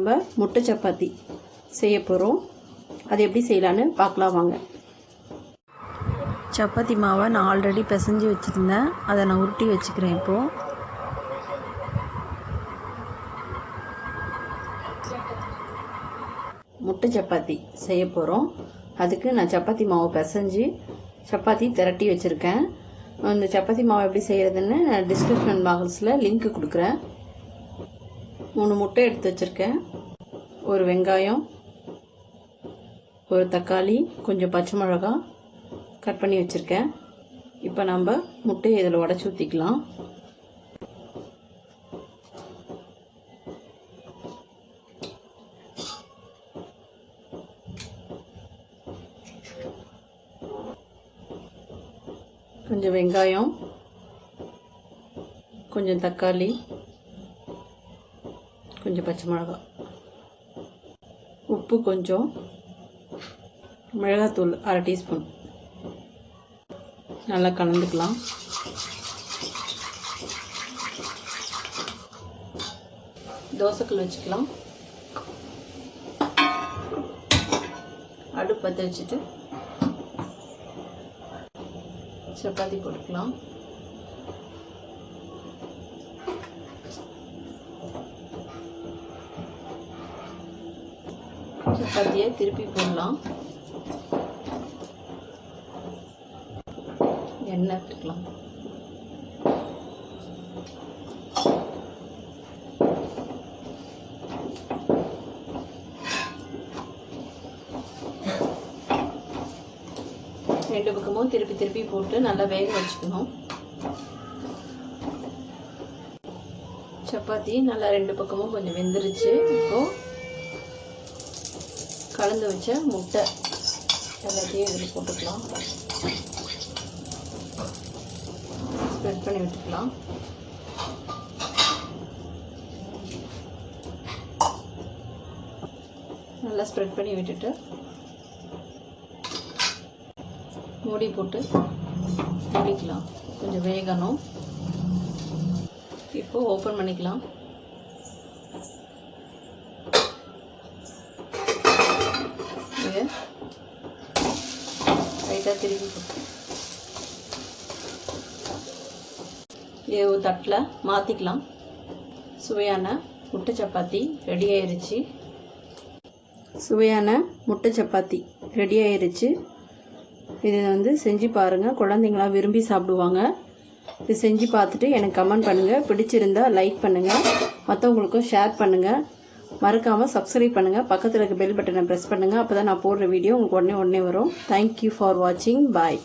நம்ம முட்டை சப்பாத்தி செய்ய போகிறோம் அது எப்படி செய்யலான்னு பார்க்கலாம் வாங்க. சப்பாத்தி மாவை நான் ஆல்ரெடி பிசைஞ்சு வச்சுருந்தேன். அதை நான் உருட்டி வச்சுக்கிறேன் இப்போது முட்டை சப்பாத்தி செய்ய போகிறோம் அதுக்கு நான் சப்பாத்தி மாவை பிசைஞ்சு சப்பாத்தி திரட்டி வச்சுருக்கேன். இந்த சப்பாத்தி மாவு எப்படி செய்கிறதுன்னு நான் டிஸ்கிரிப்ஷன் பாக்ஸில் லிங்க் கொடுக்குறேன். மூணு முட்டை எடுத்து வச்சுருக்கேன். ஒரு வெங்காயம் ஒரு தக்காளி கொஞ்சம் பச்சை மிளகா கட் பண்ணி வச்சுருக்கேன். இப்போ நம்ம முட்டையை இதில் உடச்சி ஊற்றிக்கலாம் கொஞ்சம் வெங்காயம் கொஞ்சம் தக்காளி கொஞ்சம் பச்சை மிளகாய் உப்பு கொஞ்சம். மிளகாத்தூள் அரை டீஸ்பூன். நல்லா கலந்துக்கலாம். தோசைக்கல் வச்சுக்கலாம். அடுப்பு பற்ற வச்சுட்டு சப்பாத்தி போட்டுக்கலாம். சப்பாத்தியை திருப்பி போடலாம். எண்ணெய் எடுத்துக்கலாம். ரெண்டு பக்கமும் திருப்பி திருப்பி போட்டு நல்லா வேக வச்சுக்கணும். சப்பாத்தி நல்லா ரெண்டு பக்கமும் கொஞ்சம் வெந்துருச்சு. இப்போ கலந்து வச்ச முட்டை எல்லாத்தையும் இதில் போட்டுக்கலாம். ஸ்ப்ரெட் பண்ணி விட்டுக்கலாம். நல்லா ஸ்ப்ரெட் பண்ணி விட்டுட்டு மூடி போட்டு மூடிக்கலாம். கொஞ்சம் வேகணும். இப்போ ஓப்பன் பண்ணிக்கலாம் இது லைட்டாக திருப்பி போட்டேன் இது ஒரு தட்டில் மாற்றிக்கலாம் சுவையான முட்டை சப்பாத்தி ரெடி ஆயிருச்சு. சுவையான முட்டை சப்பாத்தி ரெடி ஆயிருச்சு. இதை வந்து செஞ்சு பாருங்கள் குழந்தைங்களாம் விரும்பி சாப்பிடுவாங்க. இது செஞ்சு பார்த்துட்டு எனக்கு கமெண்ட் பண்ணுங்கள் பிடிச்சிருந்தா லைக் பண்ணுங்கள் மற்றவங்களுக்கும் ஷேர் பண்ணுங்கள் மறக்காமல் சப்ஸ்கிரைப் பண்ணுங்கள் பக்கத்தில் இருக்க பெல் பட்டனை ப்ரெஸ் பண்ணுங்கள் அப்போ தான் நான் போடுற வீடியோ உங்களுக்கு உடனே உடனே வரும். தேங்க்யூ ஃபார் வாட்சிங் பாய்